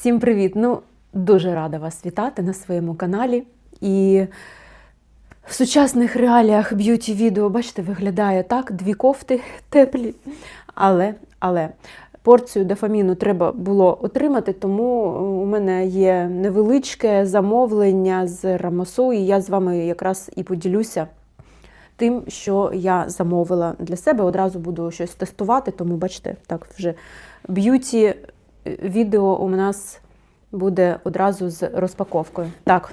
Всім привіт! Ну, дуже рада вас вітати на своєму каналі. І в сучасних реаліях б'юті відео, бачите, виглядає так: дві кофти теплі. Але, але порцію дофаміну треба було отримати, тому у мене є невеличке замовлення з Рамосу, і я з вами якраз і поділюся. Тим, що я замовила для себе, одразу буду щось тестувати, тому бачите, так вже б'юті відео у нас буде одразу з розпаковкою. Так,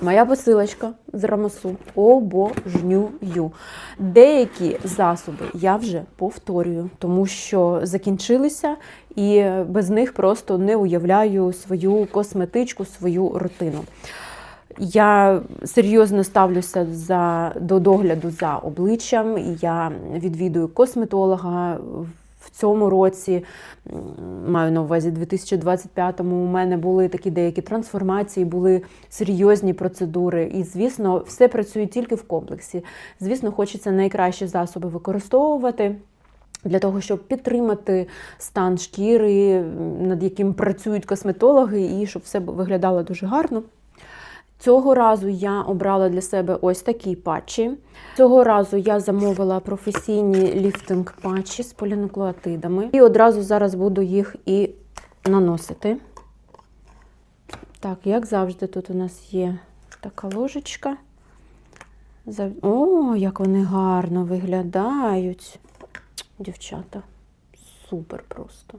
моя посилочка з Рамасу обожнюю. Деякі засоби я вже повторюю, тому що закінчилися, і без них просто не уявляю свою косметичку, свою рутину. Я серйозно ставлюся за, до догляду за обличчям. Я відвідую косметолога в цьому році, маю на увазі 2025-му, у мене були такі деякі трансформації, були серйозні процедури. І, звісно, все працює тільки в комплексі. Звісно, хочеться найкращі засоби використовувати. Для того, щоб підтримати стан шкіри, над яким працюють косметологи, і щоб все виглядало дуже гарно. Цього разу я обрала для себе ось такі патчі. Цього разу я замовила професійні ліфтинг патчі з полінуклеотидами. І одразу зараз буду їх і наносити. Так, як завжди, тут у нас є така ложечка. О, як вони гарно виглядають. Дівчата, супер просто.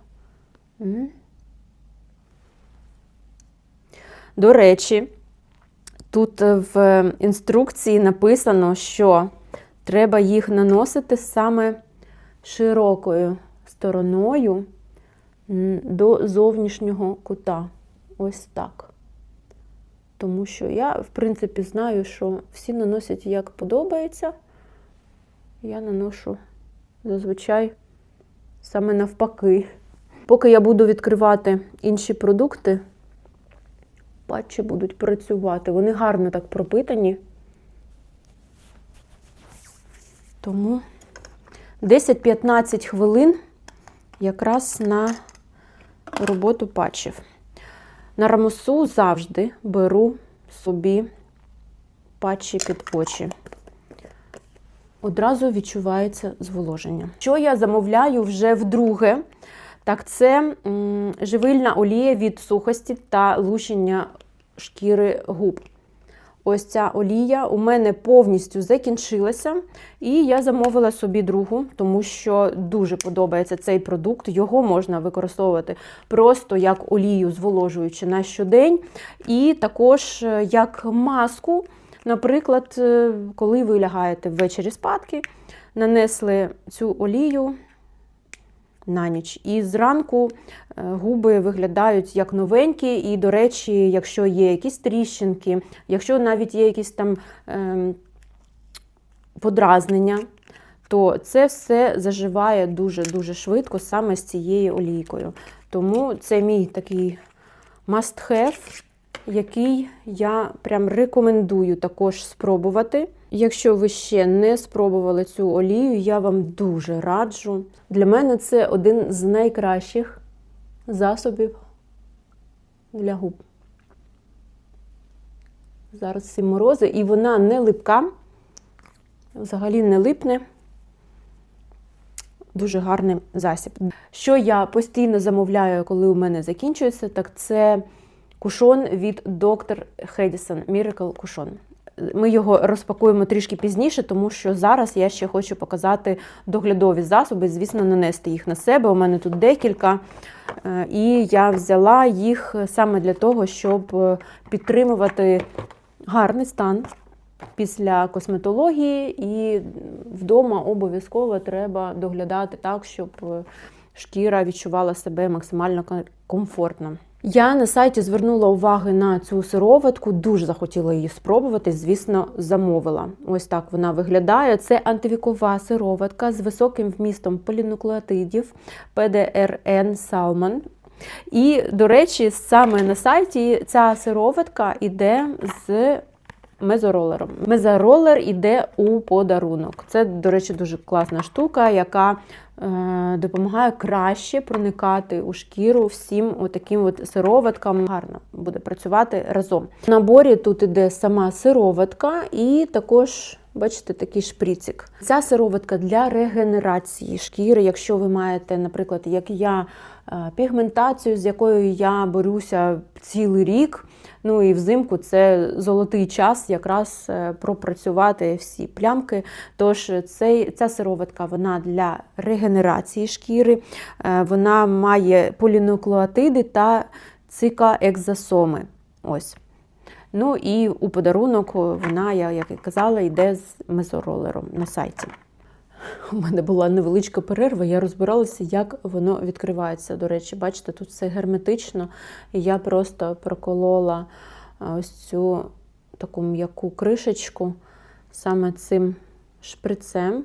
До речі, Тут е, в інструкції написано, що треба їх наносити саме широкою стороною до зовнішнього кута. Ось так. Тому що я, в принципі, знаю, що всі наносять як подобається. Я наношу зазвичай саме навпаки. Поки я буду відкривати інші продукти, патчі будуть працювати. Вони гарно так пропитані. Тому 10-15 хвилин якраз на роботу патчів. На рамосу завжди беру собі патчі під очі. Одразу відчувається зволоження. Що я замовляю вже вдруге, так це живильна олія від сухості та лущення шкіри губ. Ось ця олія у мене повністю закінчилася, і я замовила собі другу, тому що дуже подобається цей продукт. Його можна використовувати просто як олію, зволожуючи на щодень, і також е, як маску. Наприклад, е, коли ви лягаєте ввечері спадки, нанесли цю олію на ніч. І зранку е, губи виглядають як новенькі, і, до речі, якщо є якісь тріщинки, якщо навіть є якісь там ем, подразнення, то це все заживає дуже-дуже швидко саме з цією олійкою. Тому це мій такий must-have, який я прям рекомендую також спробувати. Якщо ви ще не спробували цю олію, я вам дуже раджу. Для мене це один з найкращих засобів для губ. Зараз ці морози, і вона не липка, взагалі не липне. Дуже гарний засіб. Що я постійно замовляю, коли у мене закінчується, так це кушон від Dr. Hedison Miracle Кушон. Ми його розпакуємо трішки пізніше, тому що зараз я ще хочу показати доглядові засоби, звісно, нанести їх на себе. У мене тут декілька. Е, і я взяла їх саме для того, щоб е, підтримувати гарний стан після косметології, і вдома обов'язково треба доглядати так, щоб е, шкіра відчувала себе максимально комфортно. Я на сайті звернула уваги на цю сироватку, дуже захотіла її спробувати, звісно, замовила. Ось так вона виглядає. Це антивікова сироватка з високим вмістом полінуклеотидів ПДРН Салман. І, до речі, саме на сайті ця сироватка йде з мезоролером. Мезоролер іде у подарунок. Це, до речі, дуже класна штука, яка е, допомагає краще проникати у шкіру всім отаким от сироваткам. Гарно буде працювати разом. В наборі тут іде сама сироватка і також. Бачите, такий шприцик. Ця сироватка для регенерації шкіри. Якщо ви маєте, наприклад, як я, е, пігментацію, з якою я борюся цілий рік. Ну і взимку це золотий час якраз е, пропрацювати всі плямки. Тож цей, ця сироватка вона для регенерації шкіри, е, вона має полінуклеотиди та цикаекзосоми. Ось. Ну і у подарунок вона, я, як і казала, йде з мезоролером на сайті. У мене була невеличка перерва, я розбиралася, як воно відкривається. До речі, бачите, тут все герметично. І я просто проколола ось цю таку м'яку кришечку саме цим шприцем.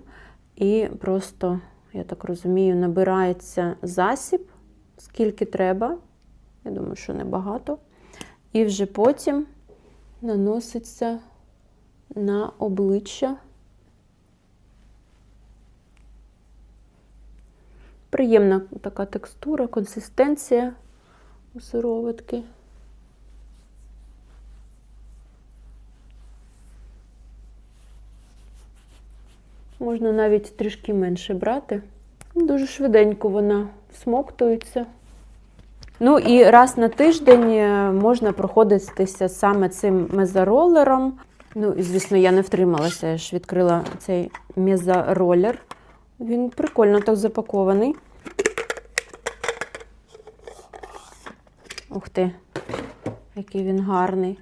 І просто, я так розумію, набирається засіб, скільки треба. Я думаю, що небагато. І вже потім наноситься на обличчя. Приємна така текстура, консистенція у сироватки. Можна навіть трішки менше брати. Дуже швиденько вона всмоктується. Ну і раз на тиждень е, можна проходитися саме цим мезоролером. Ну, і, звісно, я не втрималася, я ж відкрила цей мезоролер. Він прикольно так запакований. Ух ти, який він гарний.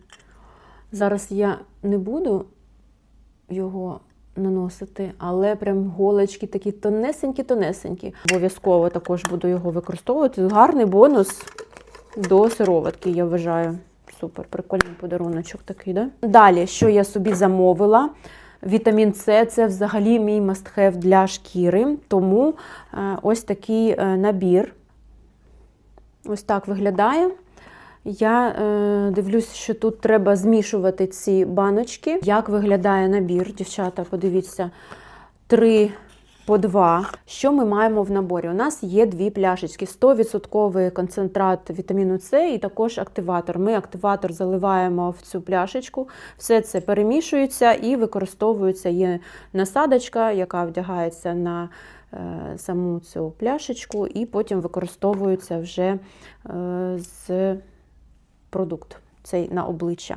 Зараз я не буду його наносити, але прям голочки такі тонесенькі-тонесенькі. Обов'язково також буду його використовувати. Гарний бонус до сироватки, я вважаю. Супер, прикольний подаруночок такий, да? Далі, що я собі замовила? Вітамін С це взагалі мій мастхев для шкіри, тому е, ось такий е, набір. Ось так виглядає. Я е, дивлюся, що тут треба змішувати ці баночки. Як виглядає набір, дівчата, подивіться, три по два. Що ми маємо в наборі? У нас є дві пляшечки: 100% концентрат вітаміну С і також активатор. Ми активатор заливаємо в цю пляшечку, все це перемішується і використовується. Є насадочка, яка вдягається на е, саму цю пляшечку, і потім використовується вже е, з продукт цей на обличчя.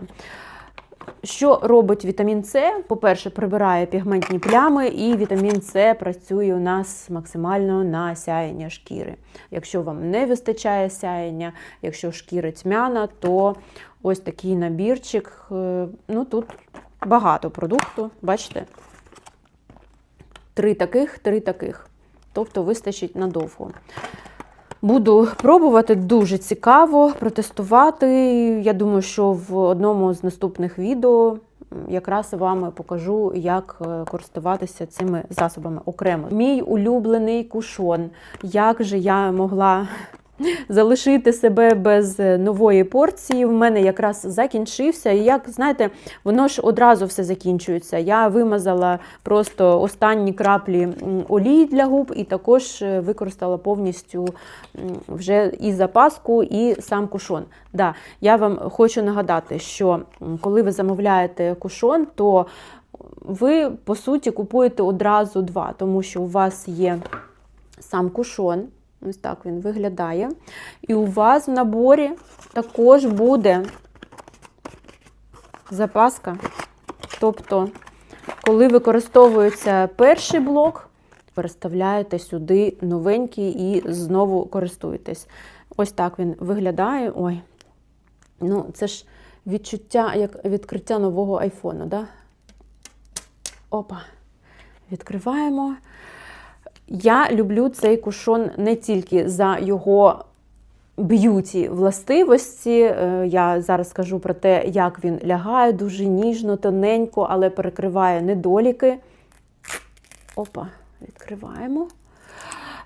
Що робить вітамін С? По-перше, прибирає пігментні плями, і вітамін С працює у нас максимально на сяєння шкіри. Якщо вам не вистачає сяєння, якщо шкіра тьмяна, то ось такий набірчик. е, Ну тут багато продукту, бачите? Три таких, три таких. Тобто вистачить надовго. Буду пробувати дуже цікаво протестувати. Я думаю, що в одному з наступних відео якраз вам покажу, як е, користуватися цими засобами окремо. Мій улюблений кушон. Як же я могла залишити себе без е, нової порції? В мене якраз закінчився. І як знаєте, воно ж одразу все закінчується. Я вимазала просто останні краплі олії для губ, і також е, використала повністю вже і запаску, і сам кушон. Да, я вам хочу нагадати, що коли ви замовляєте кушон, то ви по суті купуєте одразу два, тому що у вас є сам кушон. Ось так він виглядає. І у вас в наборі також буде запаска. Тобто, коли використовується перший блок, переставляєте сюди новенький і знову користуєтесь. Ось так він виглядає. Ой, ну це ж відчуття як відкриття нового айфону, да? Опа. Відкриваємо. Я люблю цей кушон не тільки за його б'юті властивості. Е, Я зараз скажу про те, як він лягає дуже ніжно, тоненько, але перекриває недоліки. Опа, відкриваємо.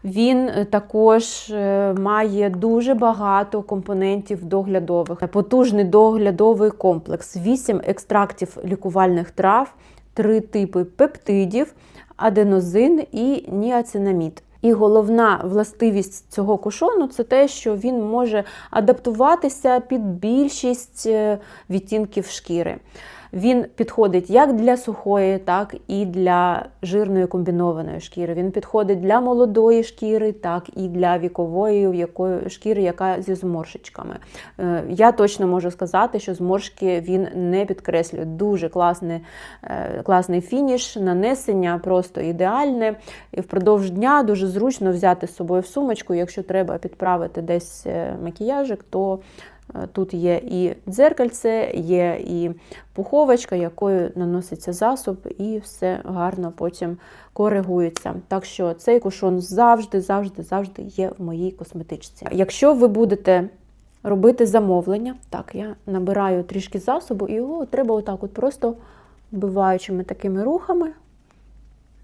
Він також е, має дуже багато компонентів доглядових, потужний доглядовий комплекс, 8 екстрактів лікувальних трав, 3 типи пептидів, аденозин і ніацинамід. І головна властивість цього кушону це те, що він може адаптуватися під більшість е, відтінків шкіри. Він підходить як для сухої, так і для жирної комбінованої шкіри. Він підходить для молодої шкіри, так і для вікової якої, шкіри, яка зі зморшечками. Е, Я точно можу сказати, що зморшки він не підкреслює. Дуже класний, е, класний фініш, нанесення просто ідеальне. І впродовж дня дуже зручно взяти з собою в сумочку, якщо треба підправити десь е, макіяжик, то Е, Тут є і дзеркальце, є і пуховочка, якою наноситься засоб, і все гарно потім коригується. Так що цей кушон завжди, завжди, завжди є в моїй косметичці. Якщо ви будете робити замовлення, так, я набираю трішки засобу, і його треба отак от просто вбиваючими такими рухами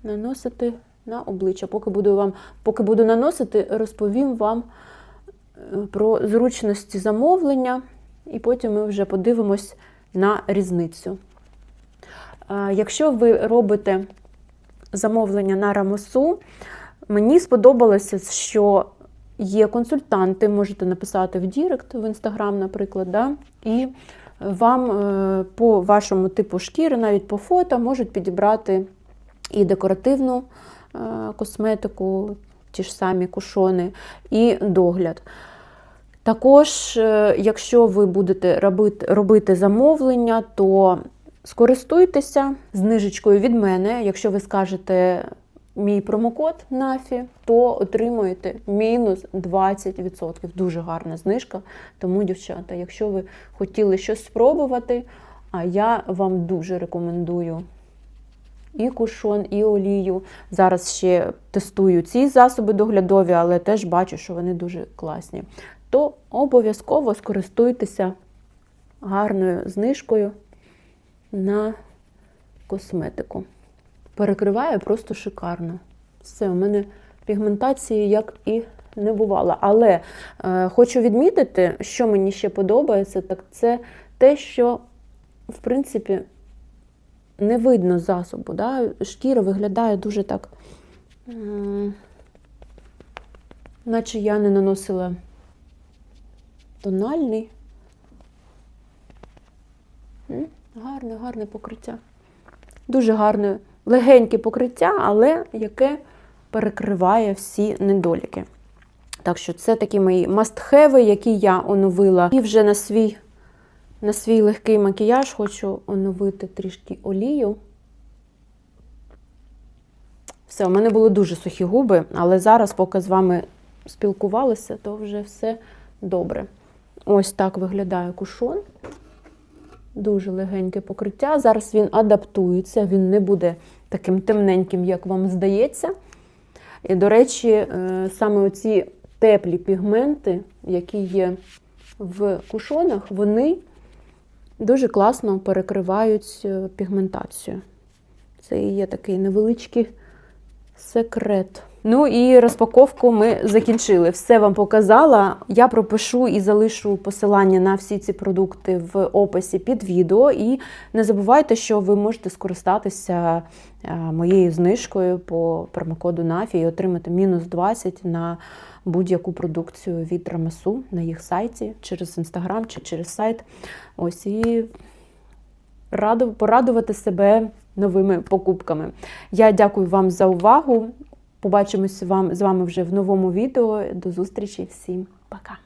наносити на обличчя. Поки буду вам, поки буду наносити, розповім вам про зручності замовлення, і потім ми вже подивимось на різницю. Якщо ви робите замовлення на рамосу, мені сподобалося, що є консультанти, можете написати в Дірект, в Інстаграм, наприклад, да? і вам е, по вашому типу шкіри, навіть по фото, можуть підібрати і декоративну е, косметику, ті ж самі кушони, і догляд. Також, е, якщо ви будете робити, замовлення, то скористуйтеся знижечкою від мене. Якщо ви скажете мій промокод NAFI, то отримуєте мінус 20%. Дуже гарна знижка. Тому, дівчата, якщо ви хотіли щось спробувати, а я вам дуже рекомендую і кушон, і олію. Зараз ще тестую ці засоби доглядові, але теж бачу, що вони дуже класні. То обов'язково скористуйтеся гарною знижкою на косметику. Перекриває просто шикарно. Все, у мене пігментації як і не бувало. Але е, хочу відмітити, що мені ще подобається, так це те, що, в принципі, не видно засобу. Да? Шкіра виглядає дуже так, наче я не наносила тональний. Гарне, гарне покриття. Дуже гарне, легеньке покриття, але яке перекриває всі недоліки. Так що це такі мої мастхеви, які я оновила. І вже на свій на свій легкий макіяж хочу оновити трішки олію. Все, у мене були дуже сухі губи, але зараз, поки з вами спілкувалися, то вже все добре. Ось так виглядає кушон. Дуже легеньке покриття. Зараз він адаптується, він не буде таким темненьким, як вам здається. І, до речі, е, саме оці теплі пігменти, які є в кушонах, вони дуже класно перекривають е, пігментацію. Це є такий невеличкий секрет. Ну і розпаковку ми закінчили. Все вам показала. Я пропишу і залишу посилання на всі ці продукти в описі під відео. І не забувайте, що ви можете скористатися е, моєю знижкою по промокоду NAFI і отримати мінус 20 на будь-яку продукцію від Рамасу на їх сайті через інстаграм чи через сайт. Ось і порадувати себе новими покупками. Я дякую вам за увагу. Побачимось вам з вами вже в новому відео. До зустрічі всім пока!